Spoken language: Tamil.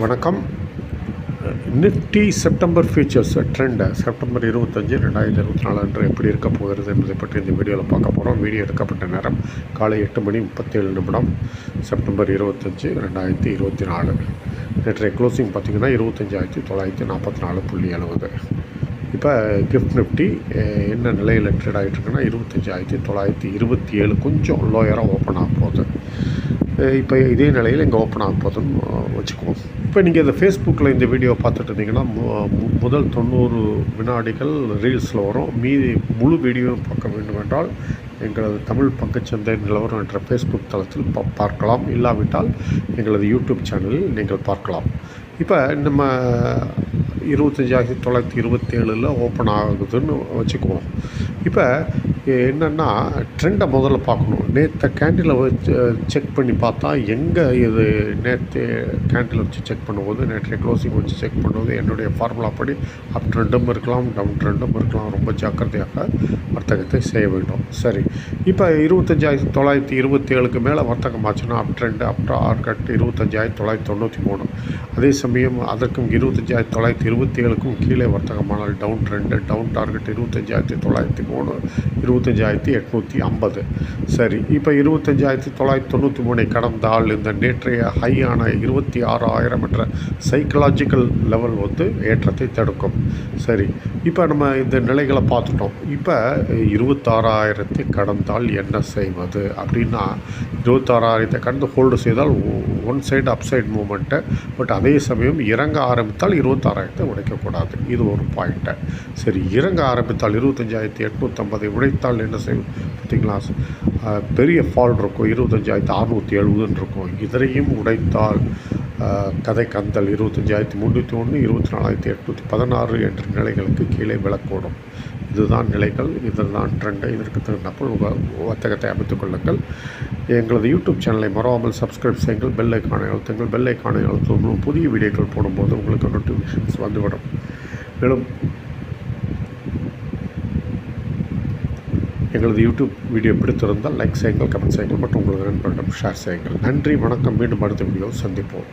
வணக்கம். நிஃப்டி செப்டம்பர் ஃபியூச்சர்ஸ் ட்ரெண்டை செப்டம்பர் இருபத்தஞ்சு ரெண்டாயிரத்தி இருபத்தி நாலு அன்று எப்படி இருக்க போகிறது என்பதை பற்றி இந்த வீடியோவில் பார்க்க போகிறோம் வீடியோ எடுக்கப்பட்ட நேரம் காலை எட்டு மணி முப்பத்தேழு நிமிடம் செப்டம்பர் இருபத்தஞ்சு ரெண்டாயிரத்தி இருபத்தி நாலு. நேற்றைய க்ளோசிங் பார்த்திங்கன்னா இருபத்தஞ்சாயிரத்தி தொள்ளாயிரத்தி நாற்பத்தி நாலு புள்ளி எழுபது இப்போ கிஃப்ட் நிஃப்டி என்ன நிலையில் ட்ரேட் ஆகிட்டு இருக்குன்னா இருபத்தஞ்சாயிரத்தி தொள்ளாயிரத்தி இருபத்தி ஏழு கொஞ்சம் லோயராக ஓப்பன் ஆக போகுது. இப்போ இதே நிலையில் இங்கே ஓப்பன் ஆக வச்சுக்குவோம். இப்போ நீங்கள் இந்த ஃபேஸ்புக்கில் இந்த வீடியோ பார்த்துட்டு இருந்தீங்கன்னா மு- மு- முதல் தொண்ணூறு வினாடிகள் ரீல்ஸில் வரும். மீதி முழு வீடியோவும் பார்க்க வேண்டும் என்றால் எங்களது தமிழ் பங்குச்சந்தை நிலவரம் என்ற ஃபேஸ்புக் தளத்தில் பா பார்க்கலாம். இல்லாவிட்டால் எங்களது யூடியூப் சேனலில் நீங்கள் பார்க்கலாம். இப்போ நம்ம இருபத்தஞ்சாயிரத்தி தொள்ளாயிரத்தி இருபத்தேழில் ஓப்பன் ஆகுதுன்னு வச்சுக்குவோம். இப்போ என்னென்னா ட்ரெண்டை முதல்ல பார்க்கணும். நேற்று கேண்டில் வச்சு செக் பண்ணி பார்த்தா எங்கே இது நேற்று கேண்டில் வச்சு செக் பண்ணும்போது நேற்றைய க்ளோசிங் வச்சு செக் பண்ணும்போது என்னுடைய ஃபார்முலா படி அப் ட்ரெண்டும் இருக்கலாம் டவுன் ட்ரெண்டும் இருக்கலாம். ரொம்ப ஜாக்கிரதையாக வர்த்தகத்தை செய்ய வேண்டும். சரி. இப்போ இருபத்தஞ்சாயிரத்தி தொள்ளாயிரத்தி இருபத்தி ஏழுக்கு மேலே வர்த்தகம் ஆச்சுன்னா அப் ட்ரெண்டு அப் டார்கெட் இருபத்தஞ்சாயிரத்தி தொள்ளாயிரத்தி தொண்ணூற்றி மூணு. அதே சமயம் அதற்கும் இருபத்தஞ்சாயிரத்தி தொள்ளாயிரத்தி இருபத்தி ஏழுக்கும் கீழே வர்த்தகமானால் டவுன் ட்ரெண்டு டவுன் டார்கெட் இருபத்தஞ்சாயிரத்தி தொள்ளாயிரத்தி மூணு இருபத்தஞ்சாயிரத்தி எட்நூற்றி ஐம்பது. சரி இப்போ இருபத்தஞ்சாயிரத்தி தொள்ளாயிரத்தி தொண்ணூற்றி மூணை கடந்தால் இந்த நேற்றைய ஹையான இருபத்தி ஆறாயிரம் என்ற சைக்கலாஜிக்கல் லெவல் வந்து ஏற்றத்தை தடுக்கும். சரி இப்போ நம்ம இந்த நிலைகளை பார்த்துட்டோம். இப்போ இருபத்தாறாயிரத்தை கடந்தால் என்ன செய்வது அப்படின்னா இருபத்தாறாயிரத்தை கடந்து ஹோல்டு செய்தால் one side upside moment but அதே சமயம் இறங்க ஆரம்பித்தால் இருபத்தாறாயிரத்தை உடைக்கக்கூடாது. இது ஒரு பாயிண்ட்டு சரி இறங்க ஆரம்பித்தால் இருபத்தஞ்சாயிரத்தி எட்நூற்றம்பதை உடைத்தால் என்ன செய்யும் பார்த்தீங்களா? பெரிய ஃபால் இருக்கும். இருபத்தஞ்சாயிரத்து அறுநூற்றி எழுபதுன்னு இருக்கும். இதரையும் உடைத்தால் கதை கந்தல் இருபத்தஞ்சாயிரத்தி முந்நூற்றி ஒன்று இருபத்தி நாலாயிரத்தி எட்நூற்றி பதினாறு என்ற நிலைகளுக்கு கீழே விளக்கூடும். இதுதான் நிலைகள். இதுதான் ட்ரெண்டு இதற்கு தகுந்தப்போல் உங்கள் வர்த்தகத்தை அமைத்துக் கொள்ளுங்கள். எங்களது யூடியூப் சேனலை மறவாமல் சப்ஸ்கிரைப் செய்யுங்கள். பெல் ஐக்கானை அழுத்துங்கள். பெல் ஐக்கானை அழுத்தும் புதிய வீடியோக்கள் போடும்போது உங்களுக்கு நோட்டிஃபிகேஷன்ஸ் வந்துவிடும். மேலும் எங்களது யூடியூப் வீடியோ பிடித்திருந்தால் லைக் செய்யுங்கள் கமெண்ட் செய்யுங்கள் மற்றும் உங்களது நண்பர்களிடம் ஷேர் செய்யுங்கள். நன்றி வணக்கம் மீண்டும் அடுத்த வீடியோ சந்திப்போம்.